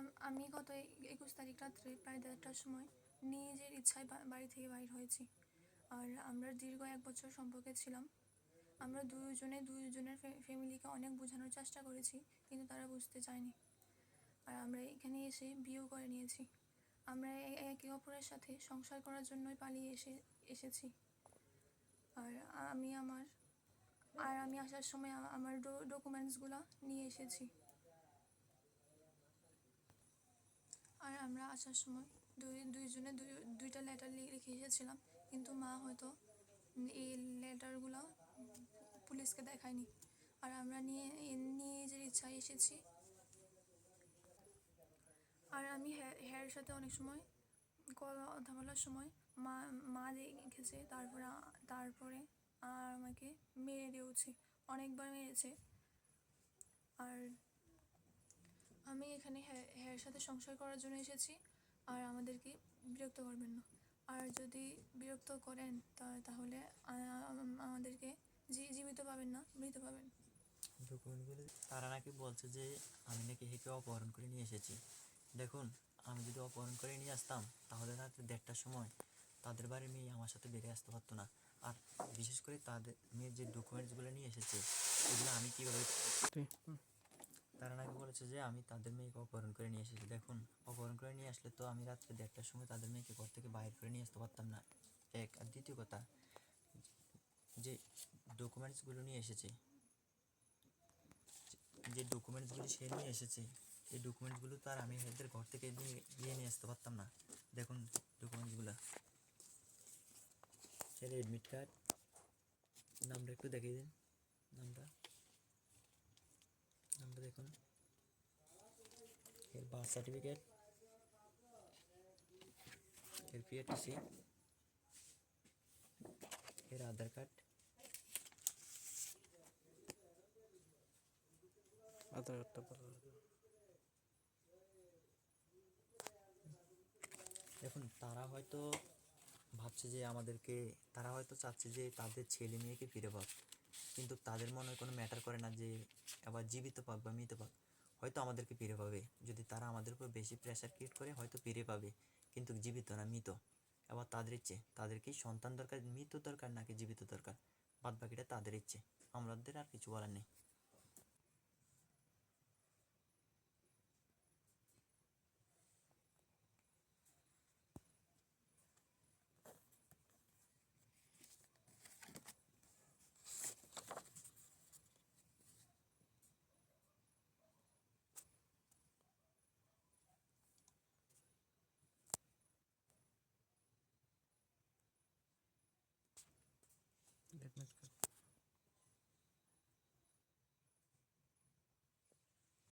আম- গত একুশ তারিখ রাত্রে প্রায় দেড়টার সময় নিজের ইচ্ছায় বাড়ি থেকে বাইর হয়েছি। আর আমরা দীর্ঘ এক বছর সম্পর্কে ছিলাম। আমরা দুজনে দুজনের ফ্যামিলিকে অনেক বোঝানোর চেষ্টা করেছি, কিন্তু তারা বুঝতে চায়নি। আর আমরা এখানে এসে বিয়েও করে নিয়েছি। আমরা একে অপরের সাথে সংসার করার জন্যই পালিয়ে এসে, এসেছি। আর আমি আমার, আর আমি আসার সময় আমার ডকুমেন্টসগুলো নিয়ে এসেছি আর আমরা আসার সময় দুই দুইজনে দুই দুইটা লেটার লিখে এসেছিলাম, কিন্তু মা হয়তো এই লেটারগুলো পুলিশকে দেখায়নি। আর আমরা নিয়ে নিজের ইচ্ছায় এসেছি, আর আমি হ্যারের সাথে অনেক সময় কথা বলার সময় মা মা দেখেছে, তারপরে তারপরে আর আমাকে মেরে দিয়েছে, অনেকবার মেরেছে। আর আমি এখানে হ্যাঁ সাথে সংসার করার জন্য এসেছি। আর আমাদেরকে বিরক্ত করবেন না। আর যদি বিরক্ত করেন তা- তাহলে আমাদেরকে জী- জীবিত পাবেন না মৃত পাবেন। ডকুমেন্টগুলো তারা নাকি বলছে যে আমি নাকি হেকে অপহরণ করে নিয়ে এসেছি। দেখুন আমি যদি অপহরণ করে নিয়ে আসতাম তাহলে রাত্রে দেড়টার সময় তাদের বাড়ির মেয়ে আমার সাথে বেরিয়ে আসতে পারতো না। আর বিশেষ করে তাদের মেয়ের যে ডকুমেন্টসগুলো নিয়ে এসেছে এগুলো আমি কীভাবে তারা নাকি বলেছে যে আমি তাদের মেয়েকে অপহরণ করে নিয়ে এসেছি। দেখুন, অপহরণ করে নিয়ে আসলে তো আমি রাত্রে দেড়টার সময় তাদের মেয়েকে ঘর থেকে বাইর করে নিয়ে আসতে পারতাম না। এক, আর দ্বিতীয় কথা, যে ডকুমেন্টসগুলো নিয়ে এসেছে, যে ডকুমেন্টসগুলো সে নিয়ে এসেছে, এই ডকুমেন্টসগুলো তো আর আমি এদের ঘর থেকে নিয়ে গিয়ে নিয়ে আসতে পারতাম না। দেখুন ডকুমেন্টসগুলো সেটা এডমিট কার্ড নামটা একটু দেখিয়ে দিন নামটা নামটা দেখুন। এর বার্থ সার্টিফিকেট এর পিএটিসি এর আধার কার্ড আধার কার্ডটা ভালো দেখুন তারা হয়তো ভাবছে যে আমাদেরকে তারা হয়তো চাচ্ছে যে তাদের ছেলে মেয়েকে ফিরে পাক। কিন্তু তাদের মনে কোনো ম্যাটার করে না যে আবার জীবিত পাক বা মৃত পাক। হয়তো আমাদেরকে পেরে পাবে। যদি তারা আমাদের উপর বেশি প্রেশার ক্রিয়েট করে, হয়তো পেরে পাবে। কিন্তু জীবিত না, মৃত। আবার তাদের ইচ্ছে, তাদেরকেই সন্তান দরকার মৃত দরকার নাকি জীবিত দরকার? বাদ বাকিটা তাদের ইচ্ছে। আমাদের আর কিছু বলার নেই। Admit card